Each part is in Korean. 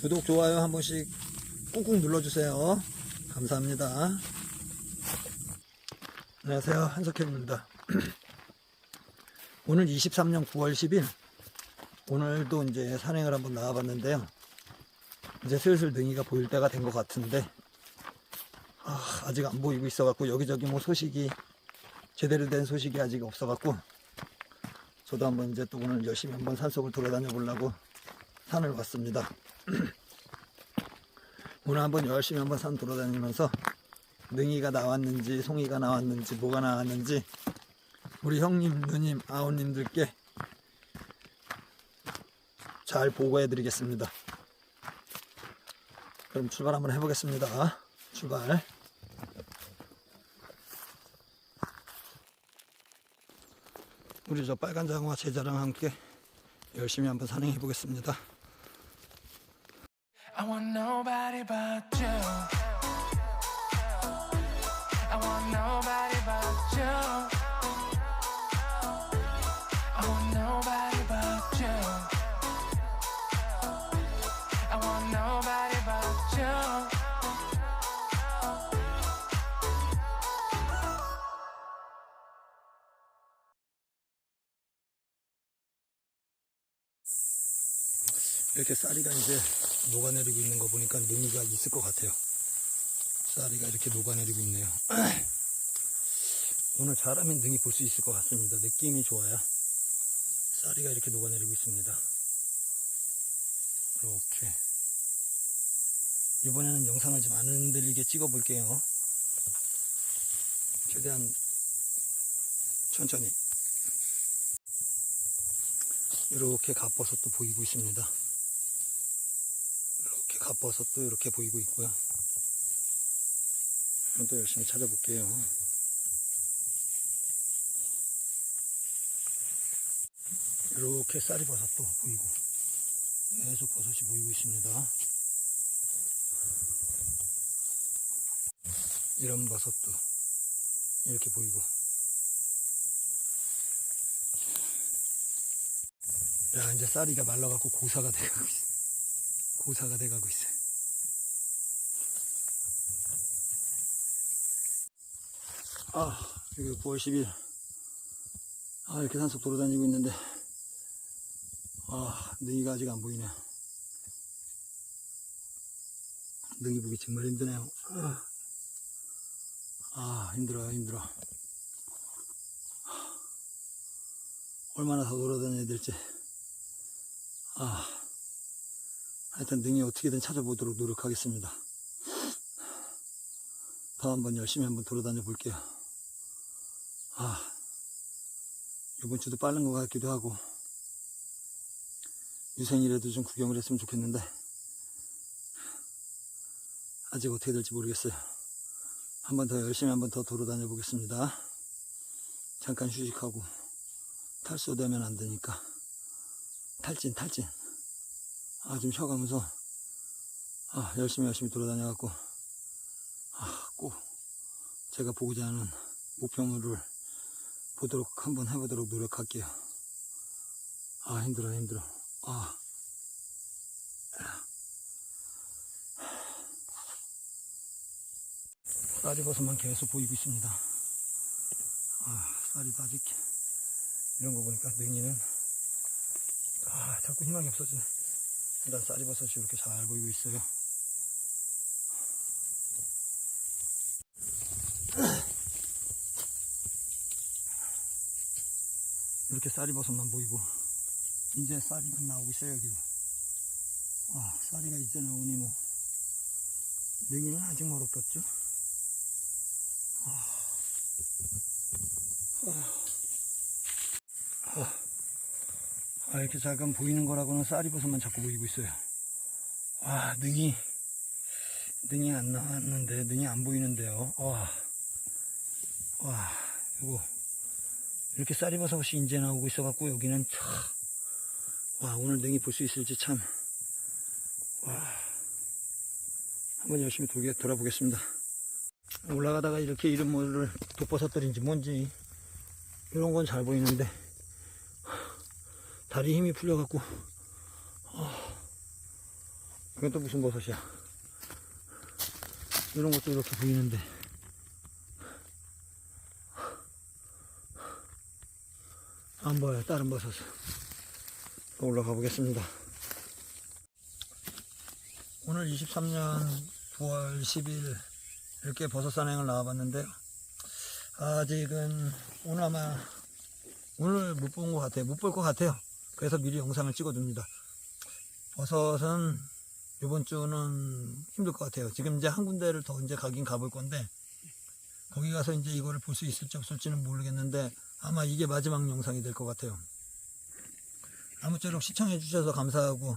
구독, 좋아요 한 번씩 꾹꾹 눌러주세요. 감사합니다. 안녕하세요. 한석현입니다. 오늘 23년 9월 10일. 오늘도 이제 산행을 한번 나와봤는데요. 이제 슬슬 능이가 보일 때가 된 것 같은데, 아, 아직 안 보이고 있어갖고, 여기저기 뭐 소식이, 제대로 된 소식이 아직 없어갖고, 저도 한번 이제 또 오늘 열심히 한번 산속을 돌아다녀 보려고 산을 왔습니다. 오늘 한번 열심히 한번 산 돌아다니면서 능이가 나왔는지 송이가 나왔는지 뭐가 나왔는지 우리 형님 누님 아우님들께 잘 보고해 드리겠습니다. 그럼 출발 한번 해보겠습니다. 출발. 우리 저 빨간 장어와 제자랑 함께 열심히 한번 산행해 보겠습니다 nobody but you. I want nobody but you. I want nobody but you. I want nobody but you. 이렇게 쌀이가 이제 녹아내리고 있는 거 보니까 능이가 있을 것 같아요. 쌀이가 이렇게 녹아내리고 있네요. 오늘 잘하면 능이 볼 수 있을 것 같습니다. 느낌이 좋아요. 쌀이가 이렇게 녹아내리고 있습니다. 이렇게. 이번에는 영상을 좀 안 흔들리게 찍어 볼게요. 최대한 천천히. 이렇게 갓버섯도 보이고 있습니다. 갓버섯도 이렇게 보이고 있고요. 한번 또 열심히 찾아볼게요. 이렇게 쌀이버섯도 보이고 계속 버섯이 보이고 있습니다. 이런 버섯도 이렇게 보이고 야 이제 쌀이가 말라갖고 고사가 돼가고 있어 고사가 돼가고 있어 아 이거 9월 10일. 아 이렇게 산속 돌아다니고 있는데. 아 능이가 아직 안 보이네 능이 보기 정말 힘드네요. 아, 아 힘들어요 힘들어. 얼마나 더 돌아다녀야 될지. 아, 하여튼 능이 어떻게든 찾아보도록 노력하겠습니다. 더 한번 열심히 한번 돌아다녀 볼게요. 아, 이번 주도 빠른 것 같기도 하고, 유생이라도 좀 구경을 했으면 좋겠는데, 아직 어떻게 될지 모르겠어요. 한번 더 열심히 한번 더 돌아다녀 보겠습니다. 잠깐 휴식하고, 탈소되면 안 되니까. 탈진, 탈진. 아, 좀 쉬어가면서, 아, 열심히 열심히 돌아다녀갖고, 아, 꼭, 제가 보고자 하는 목표물을 보도록, 한번 해보도록 노력할게요. 아, 힘들어, 힘들어. 아. 쌀이버섯만 계속 보이고 있습니다. 아, 쌀이도 아직, 이런 거 보니까 능이는 아, 자꾸 희망이 없어지네. 일단 쌀이버섯이 이렇게 잘 보이고 있어요. 이렇게 쌀이버섯만 보이고, 이제 쌀이만 나오고 있어요, 여기도. 와, 쌀이가 이제 나오니 뭐, 능이는 아직 멀었겠죠? 아, 이렇게 잠깐 보이는 거라고는 쌀이버섯만 자꾸 보이고 있어요. 와, 능이, 능이 안 나왔는데, 능이 안 보이는데요. 와, 와, 이거, 이렇게 쌀이버섯이 이제 나오고 있어갖고, 여기는, 차, 와, 오늘 능이 볼 수 있을지 참, 와, 한번 열심히 돌게, 돌아보겠습니다. 올라가다가 이렇게 이런 뭐를 돋버섯들인지 뭔지, 이런 건 잘 보이는데, 다리 힘이 풀려갖고 아, 이건 또 무슨 버섯이야? 이런 것도 이렇게 보이는데. 안 보여요, 다른 버섯은. 또 올라가 보겠습니다. 오늘 23년 9월 10일 이렇게 버섯 산행을 나와봤는데요. 아직은 오늘 아마 오늘 못 본 것 같아요. 못 볼 것 같아요. 그래서 미리 영상을 찍어둡니다. 버섯은 이번 주는 힘들 것 같아요. 지금 이제 한 군데를 더 이제 가긴 가볼 건데 거기 가서 이제 이거를 볼 수 있을지 없을지는 모르겠는데 아마 이게 마지막 영상이 될 것 같아요. 아무쪼록 시청해 주셔서 감사하고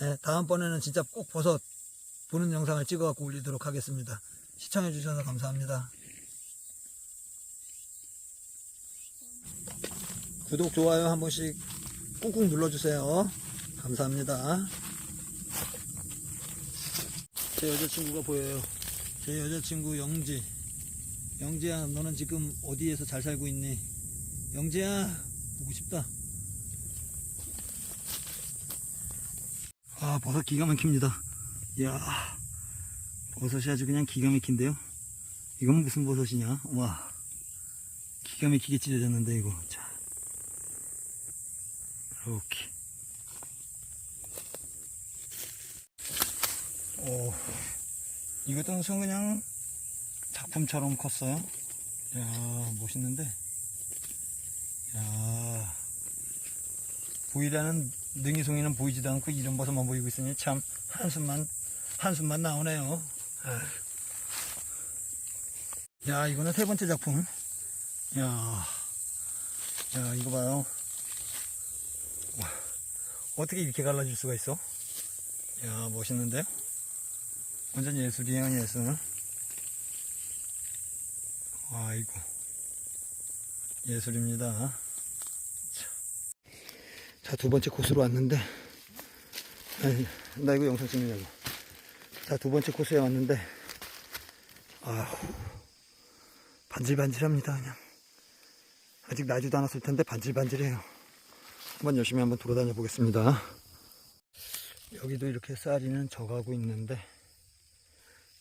네, 다음번에는 진짜 꼭 버섯 보는 영상을 찍어 갖고 올리도록 하겠습니다. 시청해 주셔서 감사합니다. 구독, 좋아요 한 번씩 꾹꾹 눌러주세요. 감사합니다. 제 여자친구가 보여요. 제 여자친구 영지. 영지야, 너는 지금 어디에서 잘 살고 있니? 영지야, 보고 싶다. 아, 버섯 기가 막힙니다. 이야, 버섯이 아주 그냥 기가 막힌데요? 이건 무슨 버섯이냐? 와, 기가 막히게 찢어졌는데, 이거. 자, 이렇게. 오, 무슨 그냥 작품처럼 컸어요. 야, 멋있는데. 야, 보이라는 능이송이는 보이지도 않고 이런 버섯만 보이고 있으니 참 한숨만 한숨만 나오네요. 아휴. 야, 이거는 세 번째 작품. 야, 야, 이거 봐요. 와, 어떻게 이렇게 갈라질 수가 있어? 야, 멋있는데요? 완전 예술이에요, 예술. 와, 이거. 예술입니다. 자, 두 번째 코스로 왔는데, 아니, 나 이거 영상 찍느냐고. 자, 두 번째 코스에 왔는데, 아우, 반질반질합니다, 그냥. 아직 나지도 않았을 텐데 반질반질해요. 한번 열심히 한번 돌아다녀 보겠습니다. 여기도 이렇게 쌀이는 져가고 있는데,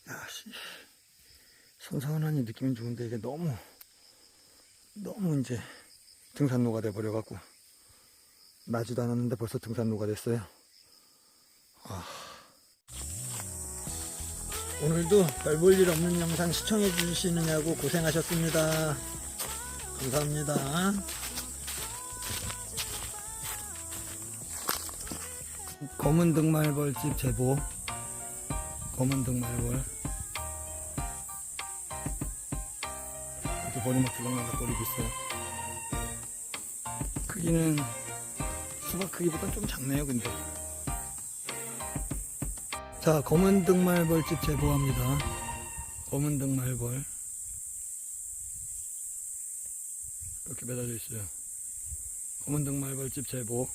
야, 씨. 선선하니 느낌이 좋은데 이게 너무, 너무 이제 등산로가 돼 버려갖고, 나지도 않았는데 벌써 등산로가 됐어요. 아. 오늘도 별 볼 일 없는 영상 시청해 주시느냐고 고생하셨습니다. 감사합니다. 검은 등말벌집 제보. 검은 등말벌. 이렇게 머리 막 들락날락거리고 있어요. 크기는 수박 크기보다 좀 작네요, 근데. 자, 검은 등말벌집 제보합니다. 검은 등말벌. 이렇게 매달려 있어요. 검은 등말벌집 제보.